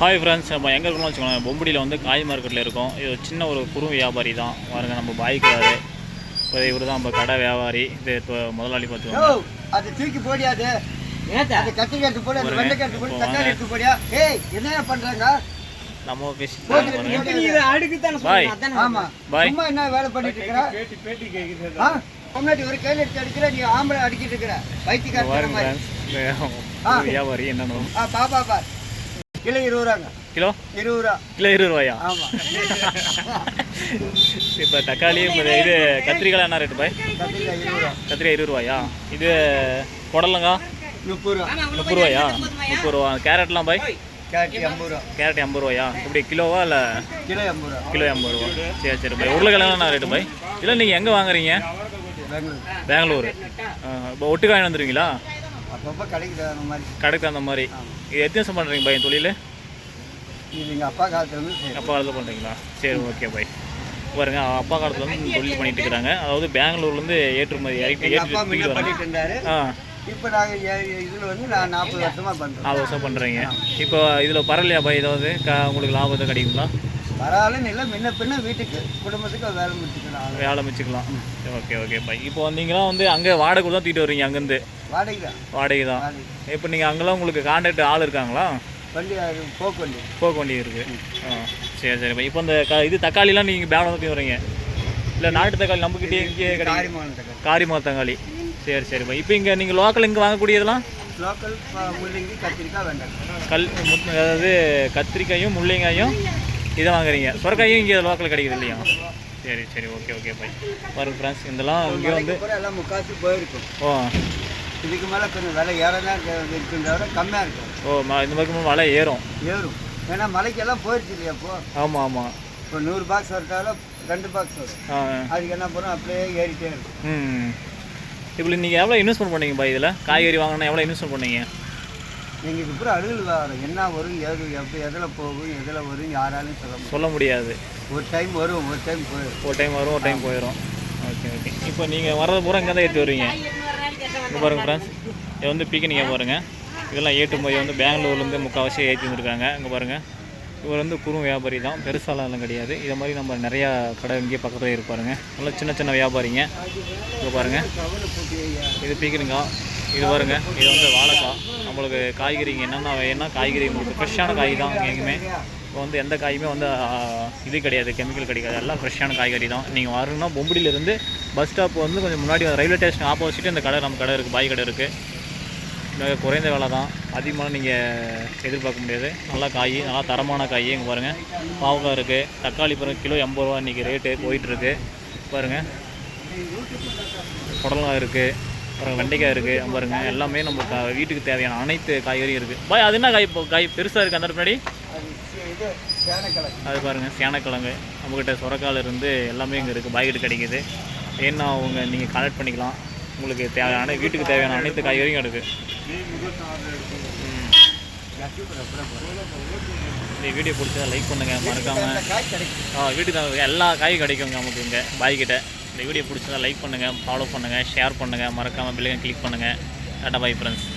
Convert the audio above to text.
Hi friends நம்ம எங்கே இருக்கோம்னு வச்சுக்கோங்க பொம்படியில் வந்து காய் மார்க்கெட்டில் இருக்கோம். இது சின்ன ஒரு குறு வியாபாரி தான். பாருங்க நம்ம பாய்க்கிறாரு இப்போ இவர் தான் நம்ம கடை வியாபாரி. இது இப்போ முதலாளி பார்த்துக்கோங்க. அது தூக்கி போடியாது அது? கத்திரிக்காய் எடுத்து போடு அது. வெண்டைக்காய் எடுத்து போடு தக்காளி. எடுத்து போடியா? ஏய் என்னையா பண்றாங்க? நம்ம பேசி போட்டு போட்டு. பாய். ஆமா. பாய். சும்மா என்ன வேலை பண்ணிட்டு இருக்கிற? ஆ? முன்னாடி ஒரு கையில எடுத்து அடிக்கிற நீ ஆம்பளை அடிக்கிட்டு இருக்கிற. இப்போ வைத்தியக்கார பாருங்க மாதிரி ஃப்ரெண்ட்ஸ் ஆ. வியாபாரி என்னன்னு. ஆ பாப்பா பார் கிலோ இருபது ரூபாங்க கிலோ? இருபது ரூபா கிலோ இருபது ரூபாயா ஆமா. இப்போ தக்காளி இப்போ இது கத்திரிக்காய் என்ன ரேட்டு பாய்? கத்திரிக்காய் இருபது ரூபா கத்திரிக்காய் இருபது ரூபாயா இது புடலங்கா? முப்பது ரூபா முப்பது ரூபாயா முப்பது ரூபா கேரட்லாம் பாய்? கேட்டி ஐம்பது ரூபா கேரட் எண்பது ரூபாயா இப்படி கிலோவா இல்லை கிலோ எண்பது ரூபா கிலோ எண்பது ரூபா சரி சரி பாய். உருளைக்கிழங்கு என்ன ரேட்டு பாய்? இல்லை நீங்கள் எங்கே வாங்குறீங்க? பெங்களூர். பெங்களூர். இப்போ ஒட்டுக்காய் வந்துடுவீங்களா அப்பப்போ கிடைக்குது அந்த மாதிரி. கடைக்கு அந்த மாதிரி. இது எத்தனை வருஷம் பண்ணுறீங்க பாய் தொழில்? இது எங்கள் அப்பா காலத்துல இருந்து சரி அப்பா காலத்தில் பண்ணுறீங்களா சரி ஓகே பாய் பாருங்க அப்பா காலத்துல இந்த தொழில் பண்ணிட்டு இருக்கிறாங்க அதாவது பெங்களூர்லேருந்து ஏற்றுமதி இறக்கி எங்கள் அப்பா ஏற்றி முன்ன வராங்க பண்ணிட்டு இருந்தாரு. ஆ. இப்போ நாங்கள் இதில் வந்து நான் நாற்பது வருஷமா பண்ணுறோம் நாலு வருஷம் பண்ணுறீங்க இப்போ இதில் பரவாயில்லையா பாய் ஏதாவது? க உங்களுக்கு லாபத்தை கிடைக்குங்களா? பரவாயில்ல இல்லை முன்ன பின்ன வீட்டுக்கு குடும்பத்துக்கு வேலை முடிச்சுக்கலாம். வேலை மிச்சிக்கலாம் ஓகே ஓகே பாய் இப்போ வந்தீங்கன்னா வந்து அங்கே வாடகை தான் தூக்கிட்டு வர்றீங்க அங்கேருந்து. வாடகை தான். வாடகை தான். இப்போ நீங்கள் அங்கெல்லாம் உங்களுக்கு கான்ட்ராக்ட் ஆள் இருக்காங்களா? வண்டி போக்கு வண்டி. போக வேண்டியது இருக்குது ஆ சரி சரி. இப்போ இந்த க இது தக்காளிலாம் நீங்கள் பேடம் தூக்கி வரீங்க? இல்லை நாட்டு தக்காளி நம்மக்கிட்டே இங்கே கிடைக்கும் காரிமான தக்காளி. சரி சரி. பாய் இப்போ இங்கே நீங்கள் லோக்கல் இங்கே வாங்கக்கூடியதெல்லாம்? லோக்கல் ப- முள்ளங்கி கத்திரிக்காய் வெண்டைக்காய். கல் அதாவது கத்திரிக்காயும் முள்ளங்காயும் இதை வாங்குறீங்க. சுரக்காயும் இங்கே லோக்கல் கிடைக்குது இல்லையா? சரி சரி. Okay okay. பாய் பாருங்க ஃப்ரெண்ட்ஸ் இதெல்லாம் இங்கே வந்து எல்லாம் முக்காசு போயிருக்கும். ஓ. இதுக்கு மேலே கொஞ்சம் விலை ஏறதான் இருக்குன்ற விட கம்மியாக இருக்கும் ஓ ம- இந்த பக்கம் மழை ஏறும். ஏறும். ஏன்னா மலைக்கெல்லாம் போயிருச்சு இல்லையா இப்போ? ஆமாம் ஆமாம் இப்போ நூறு பாக்ஸ் வரட்டாலும் ரெண்டு பாக்ஸ் வரும். அதுக்கு என்ன பண்ணும் அப்படியே ஏறிட்டே இருக்கும். இப்போ நீங்கள் எவ்வளோ இன்வெஸ்ட்மெண்ட் பண்ணீங்க இதில்? காய்கறி வாங்கினா எவ்வளோ இன்வெஸ்ட்மெண்ட் பண்ணீங்க? நீங்கள் இது பூரா அழுகல் வரும் என்ன வரும் ஏது எப்போ எதில் போகும் எதில் வரும் யாராலையும் சொல்ல சொல்ல முடியாது. ஒரு டைம் வரும் ஒரு டைம் போயிடும். ஒரு டைம் வரும் ஒரு டைம் போயிடும் ஓகே ஓகே இப்போ நீங்கள் வர்றது பூரா இங்கே தான் ஏற்றி வருவீங்க. இங்கே பாருங்கள் ஃப்ரெண்ட்ஸ் இது வந்து பிக்கனிக்காக பாருங்கள் இதெல்லாம் ஏற்றுமதி வந்து பெங்களூர்லேருந்து முக்கால்வாசி ஏற்றி வந்துருக்காங்க. இங்கே பாருங்கள் இவர் வந்து குறும் வியாபாரி தான். பெருசாலாம் எல்லாம் கிடையாது. இதை மாதிரி நம்ம நிறையா கடை இங்கேயே பக்கத்தில் இருப்பாருங்க நல்லா சின்ன சின்ன வியாபாரிங்க. இங்கே பாருங்கள் இது பீக்கரிங்காய் இது பாருங்க. இது வந்து வாழைக்காய். நம்மளுக்கு காய்கறிங்க என்னென்ன வேணும்னா காய்கறி? உங்களுக்கு ஃப்ரெஷ்ஷான காய் தான் எங்கேயுமே. இப்போ வந்து எந்த காயுமே வந்து இது கிடையாது கெமிக்கல் கிடையாது எல்லாம் ஃப்ரெஷ்ஷான காய்கறி தான். நீங்கள் வரணும்னா பொம்புடியிலேருந்து பஸ் ஸ்டாப் வந்து கொஞ்சம் முன்னாடி ரயில்வே ஸ்டேஷன் ஆப்போசிட்டு இந்த கடை நம்ம கடை இருக்குது பாய் கடை இருக்குது மிக குறைந்த விலை தான். அதிகமாக நீங்கள் எதிர்பார்க்க முடியாது. நல்லா காய் நல்லா தரமான காய் இங்கே பாருங்கள் பாவக்காய் இருக்குது தக்காளி பாருங்கள் கிலோ எண்பது ரூபா இன்றைக்கி ரேட்டு போயிட்டுருக்கு பாருங்கள் புடலங்காய் இருக்குது அப்புறம் வெண்டைக்காய் இருக்குது பாருங்கள் எல்லாமே நம்ம வீட்டுக்கு தேவையான அனைத்து காய்கறியும் இருக்குது பாய் அது என்ன காய் இப்போ காய் பெருசாக இருக்குது அந்த முன்னாடி? இது சேனக்கிழங்கு. அது பாருங்கள் சேனக்கிழங்கு. நம்மக்கிட்ட சுரக்கால இருந்து எல்லாமே இங்கே இருக்குது பாய்கிட்டு கிடைக்குது. ஏன்னா அவங்க நீங்கள் கலெக்ட் பண்ணிக்கலாம். உங்களுக்கு தேவையான வீட்டுக்கு தேவையான அனைத்து காய்கறியும் இருக்குது. இந்த வீடியோ பிடிச்சா லைக் பண்ணுங்கள் மறக்காமல் ஆ வீட்டுக்கு எல்லா காயும் கிடைக்குங்க நமக்கு இங்கே பாய்கிட்ட. இந்த வீடியோ பிடிச்சதா லைக் பண்ணுங்கள் ஃபாலோ பண்ணுங்கள் ஷேர் பண்ணுங்கள் மறக்காமல் பிள்ளைங்க கிளிக் பண்ணுங்கள் டாட்டா பாய் ஃப்ரெண்ட்ஸ்